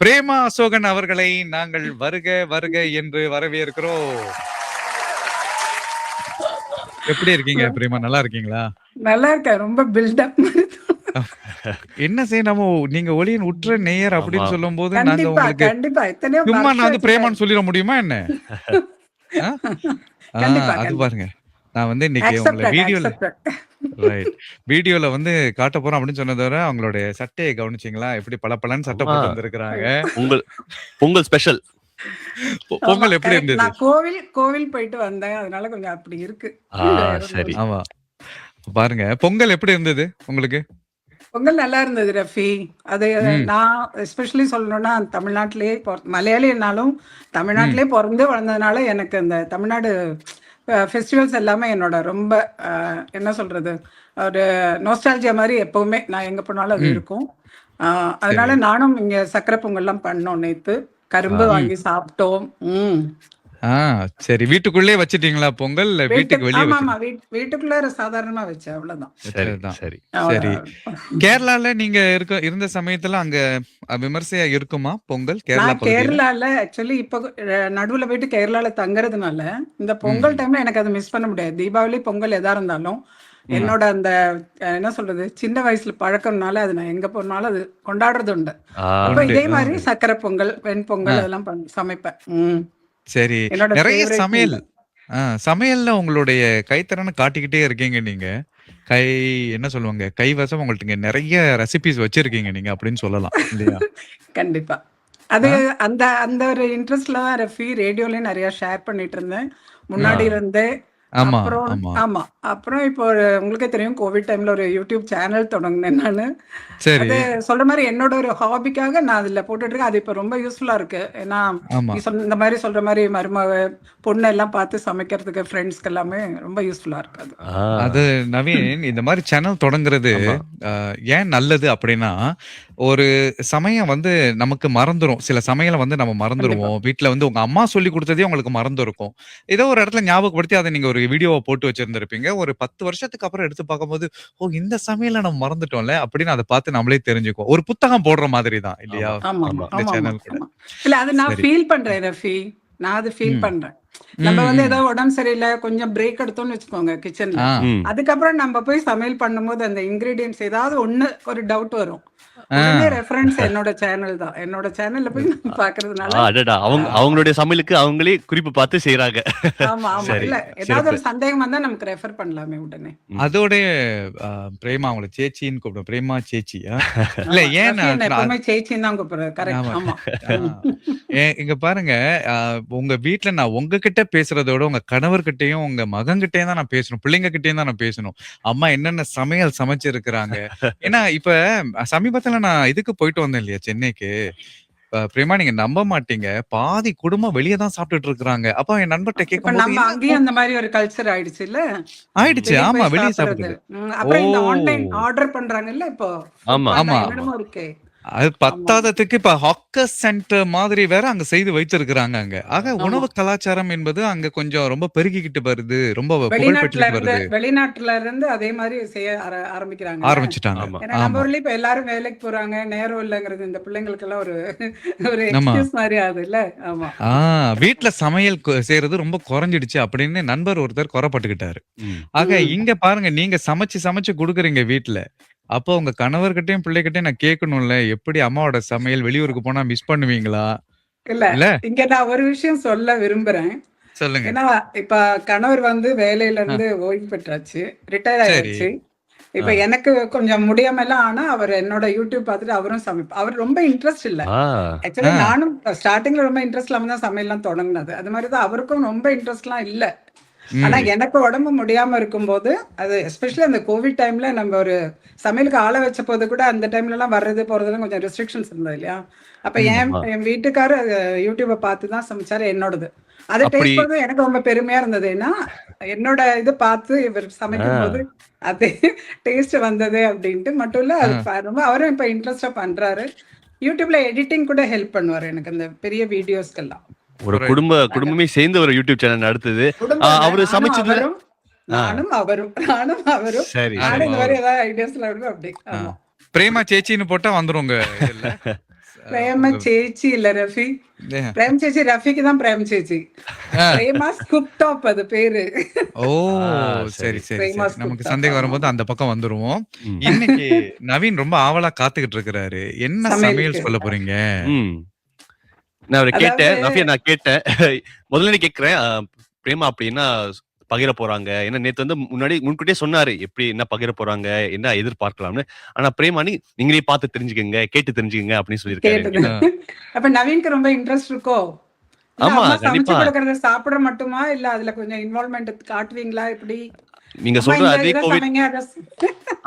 பிரேமா அசோகன் அவர்களை நாங்கள் வருக வருக என்று வரவேற்கிறோம். எப்படி இருக்கீங்க பிரேமா? நல்லா இருக்கீங்களா? நல்லா இருக்கேன். ரொம்ப பில்டப் என்ன செய்யணுமோ நீங்க ஒளியின் உற்ற நேயர் அப்படின்னு. சொல்லும் போது நாங்க கண்டிப்பா உங்களுக்கு சும்மா நான் வந்து பிரேமான்னு சொல்லிட முடியுமா என்ன? அது. பாருங்க. நான் வந்து இன்னைக்கு உங்களை வீடியோல. ரைட் வீடியோல வந்து காட்ட போறோம் அப்படின்னு சொன்னதை விட அவங்களுடைய சட்டையை கவனிச்சீங்களா? எப்படி பளபளன்னு சட்டை ஆமா. போட்டு வந்திருக்கிறாங்க. பொங்கல் பொங்கல் ஸ்பெஷல் பொங்கல் எப்படி. இருந்தது? நான் கோவில் கோவில் போயிட்டு வந்தேன். அதனால கொஞ்சம் அப்படி இருக்கு. சரி. ஆமா. பாருங்க பொங்கல் எப்படி இருந்தது உங்களுக்கு? பொங்கல் நல்லா இருந்தது ரஃபி. அது. நான் எஸ்பெஷலி சொல்லணும்னா தமிழ்நாட்டிலேயே மலையாளினாலும் தமிழ்நாட்டிலே பிறந்து வளர்ந்ததுனால எனக்கு இந்த தமிழ்நாடு ஃபெஸ்டிவல்ஸ் எல்லாமே என்னோட ரொம்ப என்ன சொல்றது ஒரு நோஸ்டாலஜியா மாதிரி எப்பவுமே நான் எங்க போனாலும் அது. இருக்கும். அதனால நானும் இங்க சக்கரை பொங்கல்லாம் பண்ணோம் நேத்து. கரும்பு. வாங்கி சாப்பிட்டோம். ஆ சரி. வீட்டுக்குள்ளே வச்சிட்டீங்களா பொங்கல்? வீட்டுக்கு வெளியே ஆமா வச்சு ஆமா வீட் வீட்டுக்குள்ள சாதாரணமா வச்சேன். அவ்வளவுதான். சரி சரிதான். சரி. கேரளால நீங்க இருக்க இருந்த சமயத்துல அங்க விமர்சையா இருக்குமா பொங்கல்? கேரளா கேரளால ஆக்சுவலி இப்போ நடுவுல போயிட்டு கேரளால தங்கறதுனால இந்த பொங்கல் டைம்ல எனக்கு அதை மிஸ் பண்ண முடியாது. தீபாவளி பொங்கல் எதா இருந்தாலும் என்னோட அந்த என்ன சொல்றது சின்ன வயசுல பழக்கம்னால அது நான் எங்க போனாலும் அது கொண்டாடுறது உண்டு. இதே மாதிரி சக்கரை பொங்கல் வெண்பொங்கல் ஆ. அதெல்லாம் பண்ணி- சமைப்பேன். ம். சரி. நிறைய சமையல். சமையல்ல உங்களுடைய கைத்திறனை காட்டிக்கிட்டே இருக்கீங்க நீங்க. கை என்ன சொல்லுவாங்க? கைவசம் உங்கள்ட்ட நிறைய ரெசிபிஸ் வச்சிருக்கீங்க நீங்க அப்படின்னு சொல்லலாம் இல்லையா? கண்டிப்பா. அது அந்த அந்த ஒரு இன்ட்ரெஸ்ட்ல தான் ரஃபி ரேடியோலயும் நிறைய ஷேர் பண்ணிட்டு இருந்தேன். முன்னாடி இருந்தே ஆமா அப்புறம் ஆமா. ஆமா. அப்புறம் இப்போ ஒரு உங்களுக்கே தெரியும் கோவிட் டைம்ல ஒரு யூடியூப் சேனல் தொடங்கினேன் நானு. சரி. அது சொல்ற மாதிரி என்னோட ஒரு ஹாபிக்காக நான் அதுல போட்டுட்டு இருக்கேன் அது இப்ப ரொம்ப யூஸ்ஃபுல்லா இருக்கு. ஏன்னா ஆமா. நீ சொன்ன இந்த மாதிரி சொல்ற மாதிரி மருமக பொண்ணு எல்லாம் பார்த்து சமைக்கிறதுக்கு ஃப்ரெண்ட்ஸ்க்கு எல்லாமே ரொம்ப யூஸ்ஃபுல்லா இருக்கு அது. ஆ, அது நவீன் இந்த மாதிரி சேனல் தொடங்குறது ஆமா. அஹ், ஏன் நல்லது அப்படின்னா ஒரு சமயம் வந்து நமக்கு மறந்துரும். சில சமையலை வந்து நம்ம மறந்துருவோம். வீட்ல வந்து உங்க அம்மா சொல்லி கொடுத்ததே உங்களுக்கு மறந்துருக்கும். ஏதோ ஒரு இடத்துல ஞாபகப்படுத்தி அதை நீங்க ஒரு வீடியோவை போட்டு வச்சிருந்திருப்பீங்க ஒரு பத்து வருஷத்துக்கு அப்புறம் எடுத்து பார்க்கும்போது ஓ இந்த சமையலை நம்ம மறந்துட்டோம்ல அப்படின்னு அதை பார்த்து நம்மளே தெரிஞ்சுக்குவோம் ஒரு புத்தகம் போடுற மாதிரி தான் இல்லையா ஆமா ஆமா. ஆமா இந்த கூட. ஆமா இல்ல அது நான். ஃபீல் பண்றேன் ரஃபி நான் அது ஃபீல். பண்றேன் நம்ம வந்து ம். ஏதோ உடம்பு சரியில்லை கொஞ்சம் பிரேக் எடுத்தோம்னு வச்சுக்கோங்க கிச்சன்ல. அதுக்கப்புறம் நம்ம போய் சமையல் பண்ணும்போது அந்த இன்கிரீடியன்ஸ் ஏதாவது ஒண்ணு ஒரு டவுட் வரும். ரெஃபரன்ஸ் என்னோட சேனல் தான். என்னோட சேனல்ல போய் பாக்குறதுனால அவங்க அவங்களுடைய சமையலுக்கு அவங்களே குறிப்பு பார்த்து செய்யறாங்க ஆமா ஆமா. சரி, இல்ல ஏதாவது ஒரு சந்தேகம் வந்தா நமக்கு ரெஃபர் பண்ணலாமே உடனே. அதோட பிரேமா அவங்கள சேச்சின்னு கூப்பிடும் பிரேமா சேச்சி? இல்ல ஏன் எப்பவுமே சேச்சின்னு தான் கூப்பிடுறேன் கரெக்ட் ஆமா. இங்க பாருங்க உங்க வீட்ல நான் உங்ககிட்ட பேசுறதை விட உங்க கணவர்கிட்டயும் உங்க மகன்கிட்டயும் தான் நான் பேசணும். பிள்ளைங்க கிட்டயும் தான் நான் பேசணும். அம்மா என்னென்ன சமையல் சமைச்சிருக்கிறாங்க? ஏன்னா இப்ப சமீபத்துல நான் இதுக்கு போயிட்டு வந்தேன் இல்லையா சென்னைக்கு. பிரேமா நீங்க நம்ப மாட்டீங்க. பாதி குடும்பம் வெளியே தான் சாப்பிட்டுட்டு இருக்காங்க அப்ப என் நண்பர்கிட்ட கேட்கும் நம்ம அங்கேயும் அந்த மாதிரி ஒரு கல்ச்சர் ஆயிடுச்சு இல்ல? ஆயிடுச்சு. ஆமா வெளியே சாப்பிடுறது. அப்புறம் இந்த. ஆன்லைன் ஆர்டர் பண்றாங்கல்ல இப்போ? ஆமா. ஆமா. இருக்கே. அது பத்தாததுக்கு இப்ப ஹாக்கர் சென்டர் மாதிரி வேற அங்க செய்து வைத்திருக்கிறாங்க அங்க. ஆக. உணவு கலாச்சாரம் என்பது அங்க கொஞ்சம் ரொம்ப பெருகிக்கிட்டு வருது ரொம்ப வெளிநாட்டுல இருந்து வருது. வெளிநாட்டுல இருந்து அதே மாதிரி செய்ய ஆர- ஆரம்பிக்கிறாங்க. ஆரம்பிச்சுட்டாங்க. நம்ம ஊர்ல இப்ப எல்லாரும் வேலைக்கு போறாங்க நேரம் இல்லைங்கிறது இந்த பிள்ளைங்களுக்கு எல்லாம் ஒரு ஒரு. எக்ஸ்கியூஸ் மாதிரி ஆகுது இல்ல? ஆமா. ஆ வீட்ல சமையல் செய்யறது ரொம்ப குறைஞ்சிடுச்சு அப்படின்னு நண்பர் ஒருத்தர் குறைப்பட்டுக்கிட்டாரு. ஆக. இங்க பாருங்க நீங்க சமைச்சு சமைச்சு குடுக்குறீங்க வீட்ல. அப்போ உங்க கணவர்கிட்டயும் பிள்ளைகிட்டயும் நான் கேட்கணும்ல எப்படி அம்மாவோட சமையல் வெளியூருக்கு போனா மிஸ் பண்ணுவீங்களா? இல்ல இல்ல? இங்க நான் ஒரு விஷயம் சொல்ல விரும்புறேன். சொல்லுங்க. ஏன்னா இப்ப கணவர் வந்து வேலையில இருந்து ஓய்வு பெற்றாச்சு ரிட்டையர் சரி. ஆயிடுச்சு. இப்ப எனக்கு கொஞ்சம் முடியாம எல்லாம் ஆனா அவர் என்னோட யூடியூப் பார்த்துட்டு அவரும் சமைப்பார் அவர் ரொம்ப இன்ட்ரெஸ்ட் இல்ல. ஆ, ஆக்சுவலி ஆ. நானும் ஸ்டார்டிங்ல ரொம்ப இன்ட்ரெஸ்ட் இல்லாம தான் சமையல்லாம் தொடங்கினது. அது மாதிரி தான் அவருக்கும் ரொம்ப இன்ட்ரெஸ்ட்லாம் இல்ல. ம். ஆனா எனக்கு உடம்பு முடியாம இருக்கும்போது அது எஸ்பெஷலி அந்த கோவிட் டைம்ல நம்ம ஒரு சமையலுக்கு ஆளை வச்ச போது கூட அந்த டைம்ல எல்லாம் வர்றது போறதுலாம் கொஞ்சம் ரெஸ்ட்ரிக்ஷன்ஸ் இருந்தது இல்லையா? அப்ப என். என் வீட்டுக்காரர் யூடியூபை பார்த்து தான் சமைச்சாரு என்னோடது. அதை டேஸ்ட் பண்ணது எனக்கு ரொம்ப பெருமையா இருந்தது. ஏன்னா என்னோட இது பார்த்து இவர் சமைக்கும் போது அது டேஸ்ட் வந்தது அப்படின்ட்டு. மட்டும் இல்ல அது ரொம்ப அவரும் இப்ப இன்ட்ரெஸ்டா பண்றாரு. யூடியூப்ல எடிட்டிங் கூட ஹெல்ப் பண்ணுவாரு எனக்கு அந்த பெரிய வீடியோஸ்க்கெல்லாம் ஒரு. குடும்ப குடும்பமே சேர்ந்து ஒரு யூடியூப் சேனல் நடத்துது அவரு அவரும், நானும் அவரும் அவரும். சரி பிரேமா சேச்சின்னு போட்டா இதுல. பிரேம சேச்சி இல்ல ரஃபி. பிரேம் சேச்சி ரஃபிக்கு தான் பிரேம் சேச்சி. பிரேமா ஸ்குப் டாப் அது பேரு. ஓ சரி சரி. நமக்கு. சந்தேகம் வரும்போது அந்த பக்கம் வந்துருவோம். இன்னைக்கு நவீன் ரொம்ப ஆவலா காத்துக்கிட்டு இருக்கிறாரு. என்ன. சமையல் சொல்ல போறீங்க. நான் அவரை கேட்டேன். நஃபியா நான் கேட்டேன். முதல்ல நீ கேக்குறேன் அஹ், பிரேமா அப்படின்னா பகிர போறாங்க? ஏன்னா நேத்து வந்து முன்னாடி முன்கூட்டியே சொன்னாரு எப்படி என்ன பகிர போறாங்க என்ன எதிர்பார்க்கலாம்னு. ஆனா பிரேமானி நீங்களே பார்த்து தெரிஞ்சுக்கங்க கேட்டு தெரிஞ்சுக்கங்க அப்படின்னு சொல்லியிருக்காரு அப்ப நவீனுக்கு ரொம்ப இன்ட்ரெஸ்ட் இருக்கோ? ஆமா, சமைச்சு கண்டிப்பா. கொடுக்கறத சாப்பிட மட்டுமா? இல்ல அதுல கொஞ்சம் இன்வால்மெண்ட் காட்டுவீங்களா? எப்படி? நீங்க சொல்ற அதே கோவிட்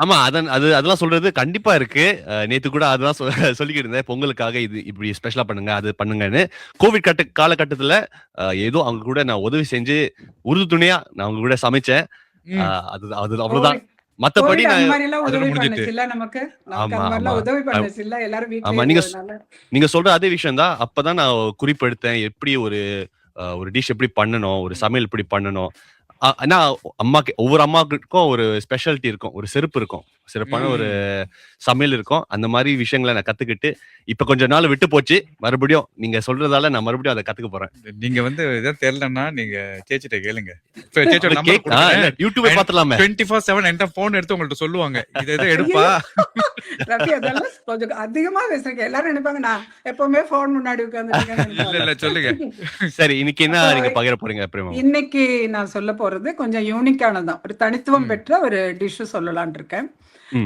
ஆமா அதான் அது அதெல்லாம் சொல்றது கண்டிப்பா இருக்கு. நேத்து கூட அதெல்லாம் சொல்லிக்கிட்டு இருந்தேன். பொங்கலுக்காக இது இப்படி ஸ்பெஷலா பண்ணுங்க அது பண்ணுங்கன்னு. கோவிட் கட்ட காலகட்டத்துல ஏதோ அவங்க கூட நான் உதவி செஞ்சு உறுது துணையா நான் அவங்க கூட சமைச்சேன். அது அது அவ்வளவுதான். மத்தபடி ஆமா, நீங்க நீங்க சொல்ற அதே விஷயம் தான் அப்பதான் நான் குறிப்பெடுத்தேன். எப்படி ஒரு ஒரு டிஷ் எப்படி பண்ணணும்? ஒரு சமையல் எப்படி பண்ணணும்? ஆனா அம்மாக்கு ஒவ்வொரு அம்மாவுக்கும் ஒரு ஸ்பெஷாலிட்டி இருக்கும். ஒரு செருப்பு இருக்கும். சிறப்பான. ஒரு சமையல் இருக்கும். அந்த மாதிரி விஷயங்களை நான் கத்துக்கிட்டு இப்ப கொஞ்ச நாள் விட்டு போச்சு. மறுபடியும் நீங்க சொல்றதால நான் மறுபடியும் அதை கத்துக்க போறேன். நீங்க வந்து எதாவது தெரியலன்னா நீங்க சேச்சிட்ட கேளுங்க. யூடியூபே பாத்துலாமே டுவெண்ட்டி ஃபோர் செவன் என்கிட்ட போன் எடுத்து உங்கள்ட்ட சொல்லுவாங்க. இது எது எடுப்பா. கொஞ்சம் அதிகமா பேசுறீங்க. எல்லாரும் நினைப்பாங்க நான் எப்பவுமே போன் முன்னாடி இல்ல இல்ல உட்கார்ந்து சொல்லுங்க. சரி இன்னைக்கு என்ன நீங்க பகிர போறீங்க பிரேமா இன்னைக்கு நான் சொல்ல போறது கொஞ்சம் யூனிக்கானதான் ஒரு தனித்துவம். பெற்ற ஒரு டிஷ் சொல்லலாம்னு இருக்கேன்.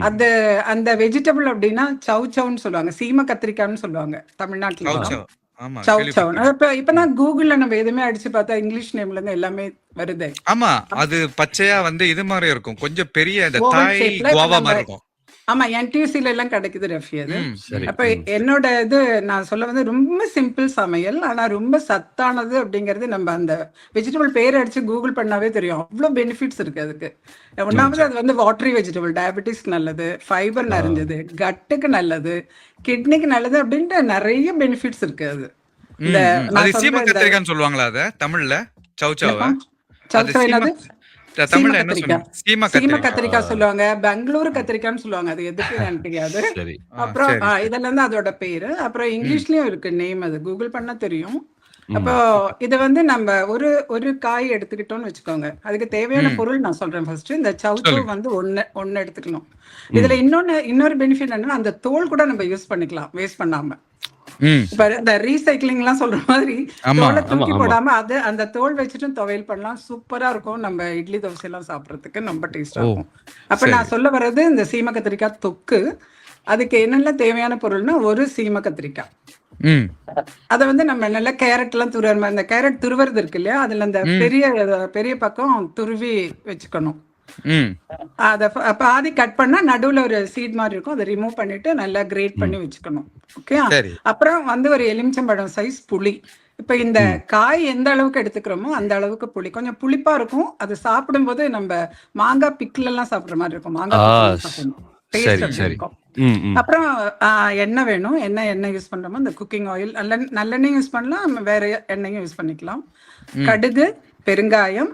அது அந்த வெஜிடபிள் அப்படின்னா சவ் சவுன்னு சொல்லுவாங்க சீம கத்திரிக்காய்னு சொல்லுவாங்க தமிழ்நாட்டுல சவ் எல்லாம். சவ். ஆமா சவ் சவ் கேள்விப்பட்டிருக்கேன். இப்ப இப்பதான் கூகுள்ல நம்ம எதுவுமே அடிச்சு பார்த்தா இங்கிலீஷ் நேம்ல இருந்து எல்லாமே வருது ஆமா அது பச்சையா வந்து இது மாதிரி இருக்கும் கொஞ்சம் பெரிய இந்த தாய் நம்ம- மாதிரி இருக்கும் ஆமா என்டியூசில எல்லாம் கிடைக்குது ரஃபி அது. அப்ப என்னோட இது நான் சொல்ல வந்து ரொம்ப சிம்பிள் சமையல் ஆனா ரொம்ப சத்தானது அப்படிங்கிறது நம்ம அந்த வெஜிடபிள் பேர் அடிச்சு கூகுள் பண்ணாவே தெரியும். அவ்வளவு பெனிஃபிட்ஸ் இருக்கு அதுக்கு. ஒன்னாவது அது வந்து வாட்டரி வெஜிடபிள் டயபெட்டிஸ் நல்லது ஃபைபர் நிறைஞ்சது கட்டுக்கு நல்லது கிட்னிக்கு நல்லது அப்படின்ட்டு நிறைய பெனிஃபிட்ஸ் இருக்கு அது. இந்த சீம சொல்லுவாங்களா அத? தமிழ்ல? சவ்? சவ தமிழ்ல என்ன கத்திரிக்காய். சொல்லுவாங்க? சீம சீம கத்திரிக்காய். கத்திரிக்காய் சொல்லுவாங்க. பெங்களூரு கத்திரிக்காய்னு சொல்லுவாங்க. அது எதுக்கு எனக்கு தெரியாது. சரி. ஆ, அப்புறம். இதெல்லாம் தான் அதோட பேரு. அப்புறம் இங்கிலீஷ்லயும் இருக்கு நேம் அது. கூகுள் பண்ணா தெரியும். அப்போ இது வந்து நம்ம ஒரு ஒரு காய் எடுத்துக்கிட்டோம்னு வச்சுக்கோங்க. அதுக்கு தேவையான. பொருள் நான் சொல்றேன் ஃபர்ஸ்ட் இந்த சவ் சவ் சொல்லுங்க. வந்து ஒன்னு ஒன்னு எடுத்துக்கணும். இதுல இன்னொன்னு இன்னொரு பெனிஃபிட் என்னன்னா அந்த தோல் கூட நம்ம யூஸ் பண்ணிக்கலாம். வேஸ்ட் பண்ணாம. இப்ப இந்த ரீசைக்ளிங் எல்லாம் சொல்ற மாதிரி தோலை தூக்கி. போடாம அது அந்த தோல் வச்சுட்டு துவையல் பண்ணலாம். சூப்பரா இருக்கும். நம்ம இட்லி தோசை எல்லாம் சாப்பிடறதுக்கு ரொம்ப டேஸ்டா இருக்கும். அப்ப. நான் சொல்ல வர்றது இந்த சீம கத்திரிக்காய் தொக்கு. அதுக்கு என்னென்ன தேவையான பொருள்னா ஒரு சீம கத்திரிக்காய். அத வந்து நம்ம நல்லா கேரட் எல்லாம் துருவ அந்த கேரட் துருவறது இருக்கு இல்லையா? அதுல அந்த. பெரிய பெரிய பக்கம் துருவி வச்சுக்கணும். அதை பாதி கட் பண்ணா நடுவுல ஒரு சீட் மாதிரி இருக்கும். அதை ரிமூவ் பண்ணிட்டு நல்லா கிரேட் பண்ணி வச்சுக்கணும். ஓகே அப்புறம் வந்து ஒரு எலுமிச்சம்பழம் சைஸ் புளி. இப்ப இந்த காய் எந்த அளவுக்கு எடுத்துக்கிறோமோ அந்த அளவுக்கு புளி. கொஞ்சம் புளிப்பா இருக்கும். அது சாப்பிடும்போது நம்ம மாங்காய் பிக்கிள் எல்லாம் சாப்பிடுற மாதிரி இருக்கும். மாங்காய். அப்புறம் எண்ணெய் வேணும். என்ன எண்ணெய் யூஸ் பண்றோமோ இந்த குக்கிங் ஆயில் நல்ல நல்லெண்ணெயும் யூஸ் பண்ணலாம். வேற எண்ணெயும் யூஸ் பண்ணிக்கலாம். கடுகு பெருங்காயம்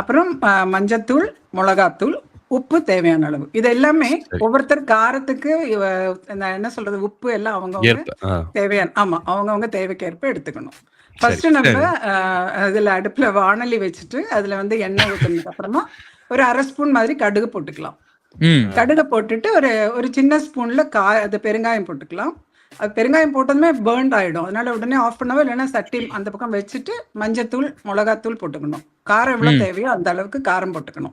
அப்புறம் மஞ்சத்தூள் மிளகாத்தூள் உப்பு தேவையான அளவு. இது எல்லாமே ஒவ்வொருத்தர் காரத்துக்கு என்ன சொல்றது உப்பு எல்லாம் அவங்கவங்க தேவையான ஆமா அவங்கவங்க தேவைக்கேற்ப எடுத்துக்கணும். ஃபர்ஸ்ட் நம்ம அதுல அடுப்புல வாணலி வச்சுட்டு அதுல வந்து எண்ணெய் ஊத்துனதுக்கு அப்புறமா ஒரு அரை ஸ்பூன் மாதிரி கடுகு போட்டுக்கலாம். கடுகு போட்டுட்டு ஒரு ஒரு சின்ன ஸ்பூன்ல காய் அது பெருங்காயம் போட்டுக்கலாம். அது பெருங்காயம் போட்டதுமே பேர்ன்ட் ஆயிடும். அதனால உடனே ஆஃப் பண்ணவோ இல்லைன்னா சட்டி அந்த பக்கம் வச்சுட்டு மஞ்சத்தூள் மிளகாத்தூள் போட்டுக்கணும். காரம் எவ்வளவு தேவையோ அந்த அளவுக்கு காரம் போட்டுக்கணும்.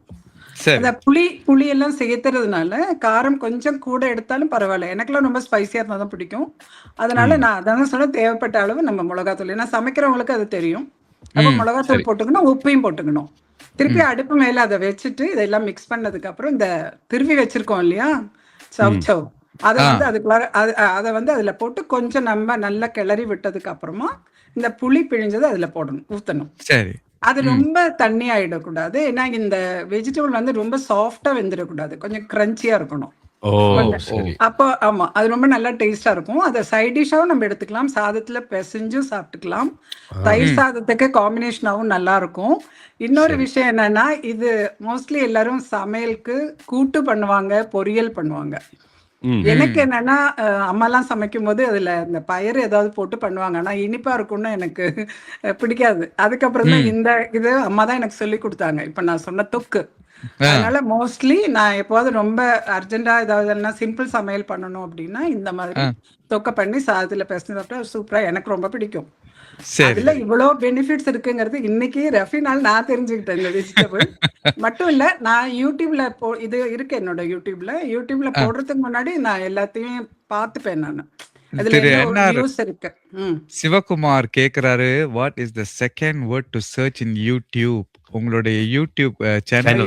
அந்த புளி புளி எல்லாம் சேர்த்துறதுனால காரம் கொஞ்சம் கூட எடுத்தாலும் பரவாயில்ல. எனக்கெல்லாம் ரொம்ப ஸ்பைசியா இருந்தா தான் பிடிக்கும். அதனால நான் அதான் சொன்ன தேவைப்பட்ட அளவு நம்ம மிளகாத்தூள். ஏன்னா சமைக்கிறவங்களுக்கு அது தெரியும். அப்ப மிளகாத்தூள் போட்டுக்கணும் உப்பையும் போட்டுக்கணும். திருப்பி அடுப்பு மேல அதை வச்சுட்டு இதெல்லாம் மிக்ஸ் பண்ணதுக்கு அப்புறம் இந்த திருவி வச்சிருக்கோம் இல்லையா? சவ் சவ். அதை. வந்து அதுக்குள்ளார அது- அதை வந்து அதுல போட்டு கொஞ்சம் நம்ம நல்லா கிளறி விட்டதுக்கு அப்புறமா இந்த புளி பிழிஞ்சதை அதுல போடணும் ஊத்தணும். சரி. அது ரொம்ப தண்ணி ஆயிடக்கூடாது. ஏன்னா இந்த வெஜிடபிள் வந்து ரொம்ப சாஃப்டா வெந்துடக்கூடாது. கொஞ்சம் கிரன்ச்சியா இருக்கணும். அப்போ ஆமா அது ரொம்ப நல்லா டேஸ்டா இருக்கும். அதை சைட் டிஷ்ஷாவும் நம்ம எடுத்துக்கலாம். சாதத்துல பிசைஞ்சும் சாப்பிட்டுக்கலாம். தயிர் சாதத்துக்கு காம்பினேஷனாவும் நல்லா இருக்கும். இன்னொரு விஷயம் என்னன்னா இது மோஸ்ட்லி எல்லாரும் சமையலுக்கு கூட்டு பண்ணுவாங்க பொரியல் பண்ணுவாங்க. எனக்கு என்னன்னா அம்மாலாம் சமைக்கும்போது அதுல இந்த பயிறு ஏதாவது போட்டு பண்ணுவாங்க ஆனா இனிப்பா இருக்கும்னு எனக்கு பிடிக்காது அதுக்கப்புறம் தான். இந்த இது அம்மா தான் எனக்கு சொல்லி கொடுத்தாங்க இப்ப நான் சொன்ன தொக்கு. அதனால மோஸ்ட்லி நான் எப்போது ரொம்ப அர்ஜென்ட்டா ஏதாவது சிம்பிள் சமையல் பண்ணணும் அப்படின்னா இந்த மாதிரி. தொக்க பண்ணி சாதத்துல சாப்பிட்டா சூப்பரா எனக்கு ரொம்ப பிடிக்கும் அதுல இவ்வளவு பெனிஃபிட்ஸ் இருக்குங்கிறது இன்னைக்கு ரஃபினால் நான் தெரிஞ்சுக்கிட்டேன் இந்த வெஜிடபிள் மட்டும் இல்ல நான் யூடியூப்ல போ இது இருக்கு என்னோட யூடியூப்ல. யூடியூப்ல போடுறதுக்கு முன்னாடி நான் எல்லாத்தையும் பார்த்துப்பேன் நான். சிவகுமார் கேக்குறாரு what is the second word to search in YouTube உங்களுடைய YouTube channel?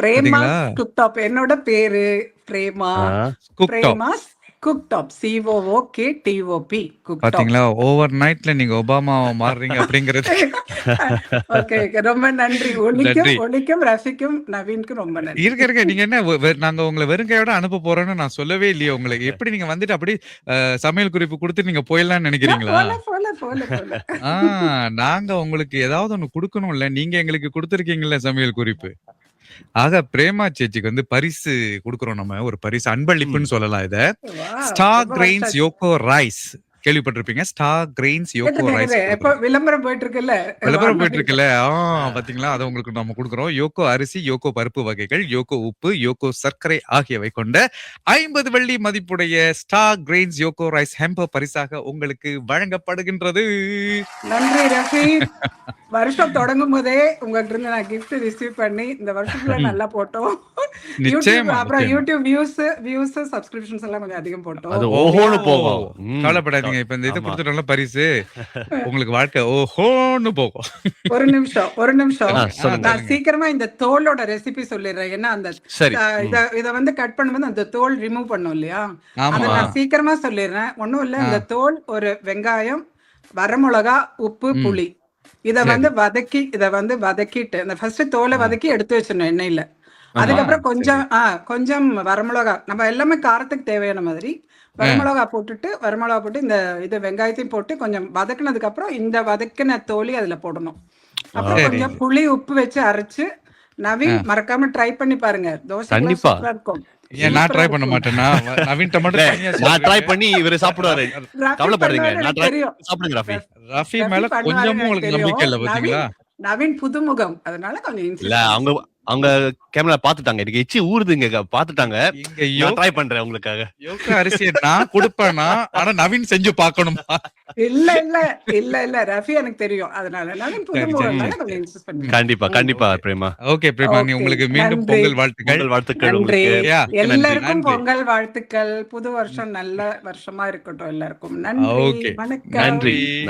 Prema cook top என்னோட பேரு Prema. Prema's cook top C O O K T O P cook top பாத்தீங்களா? ஓவர் நைட்ல நீங்க ஒபாமாவை மாறுறீங்க அப்படிங்கறது. ஓகே ரொம்ப நன்றி. ஒலிக்கும் நன்றி. ஒலிக்கும் ரசிக்கும் நவீனுக்கும் ரொம்ப நன்றி. இருக்க இருக்க. நீங்க என்ன நாங்க உங்களை வெறுங்கையோட அனுப்ப போறோம்னு நான் சொல்லவே இல்லையே உங்களுக்கு. எப்படி நீங்க வந்துட்டு அப்படி சமையல் குறிப்பு கொடுத்து நீங்க போயிடலாம்னு நினைக்கிறீங்களா? நாங்க உங்களுக்கு ஏதாவது ஒண்ணு கொடுக்கணும்ல. நீங்க எங்களுக்கு கொடுத்துருக்கீங்கல்ல சமையல் குறிப்பு. ஆக பிரேமா சேச்சிக்கு வந்து பரிசு கொடுக்குறோம் நம்ம ஒரு பரிசு அன்பளிப்புன்னு சொல்லலாம் இத. ஸ்டார் கிரெயின்ஸ் யோகோ ரைஸ் கேள்விப்பட்டிருப்பீங்க? ஸ்டார் கிரெயின்ஸ் யோகோ ரைஸ் விளம்பரம் போயிட்டு இருக்குல்ல விளம்பரம் போயிட்டு இருக்குல்ல ஆ பாத்தீங்களா? அதை உங்களுக்கு நம்ம கொடுக்குறோம். யோகோ அரிசி யோகோ பருப்பு வகைகள் யோகோ உப்பு யோகோ சர்க்கரை ஆகியவை கொண்ட ஐம்பது வெள்ளி மதிப்புடைய star grains Yoko rice hamper பரிசாக உங்களுக்கு வழங்கப்படுகின்றது. நன்றி வருஷம் தொடங்கும் போதே உங்ககிட்ட இருந்து நான் gift ரிசீவ் பண்ணி இந்த வருஷத்துல நல்லா போட்டோம். யூடியூப் நிச்சயமா. அப்புறம். யூடியூப் வியூஸ் வியூஸ் சப்ஸ்கிரிப்ஷன்ஸ் எல்லாம் கொஞ்சம் அதிகம் போட்டோம். அது ஓஹோன்னு போகும். கவலைப்படாதீங்க. இப்ப இந்த இது. கொடுத்துட்டோம்ல பரிசு. உங்களுக்கு வாழ்க்கை ஓஹோன்னு போகும். ஒரு நிமிஷம் ஒரு நிமிஷம். நான் சீக்கிரமா இந்த தோலோட ரெசிபி சொல்லிடுறேன். ஏன்னா அந்த இத இத வந்து கட் பண்ணும்போது அந்த தோல் ரிமூவ் பண்ணும் இல்லையா? அதை நான் சீக்கிரமா சொல்லிடுறேன். ஒண்ணும் இல்ல இந்த தோல் ஒரு வெங்காயம் வரமிளகா உப்பு. புளி. இத வந்து வதக்கி இத வந்து வதக்கிட்டு இந்த ஃபர்ஸ்ட் தோலை வதக்கி எடுத்து வச்சிடணும் எண்ணெயில. அதுக்கப்புறம் கொஞ்சம் ஆ கொஞ்சம் வரமிளகா நம்ம எல்லாமே காரத்துக்கு தேவையான மாதிரி. வரமிளகா போட்டுட்டு வரமிளகா போட்டு இந்த இது வெங்காயத்தையும் போட்டு கொஞ்சம் வதக்குனதுக்கு அப்புறம் இந்த வதக்கின தோலி அதுல போடணும். அப்புறம். கொஞ்சம் புளி உப்பு வச்சு அரைச்சு நவீன் மறக்காம ட்ரை பண்ணி பாருங்க. தோசை. இருக்கும். ஏன் நான் ட்ரை பண்ண நவீன்ட்ட மட்டும் தனியா நான் ட்ரை. பண்ணி இவரு சாப்பிடுவாரு. நான் ட்ரை தெரியும். சாப்பிடுங்க ரஃபி. ரஃபி மேல கொஞ்சமும் உங்களுக்கு நம்பிக்கை இல்ல. பாத்தீங்களா? நவீன் புதுமுகம். அதனால கொஞ்சம் இல்ல அவங்க அவங்க கேமரா பாத்துட்டாங்க எனக்கு எச்சி ஊறுதுங்க. பாத்துட்டாங்க இங்க நான் யோ- ட்ரை பண்றேன் உங்களுக்காக. யோகா அரிசியை நான் கொடுப்பேனா? ஆனா நவீன் செஞ்சு பார்க்கணுமா? இல்ல இல்ல. இல்ல இல்ல. ரஃபி எனக்கு தெரியும். அதனால கண்டிப்பா கண்டிப்பா பிரேமா. ஓகே பிரேமா நீ Okay, உங்களுக்கு மீண்டும். பொங்கல் வாழ்த்துக்கள். வாழ்த்துக்கள் உங்களுக்கு. எல்லாருக்கும். பொங்கல் வாழ்த்துக்கள். புது வருஷம் நல்ல வருஷமா இருக்கட்டும் எல்லாருக்கும். நன்றி. வணக்கம். நன்றி.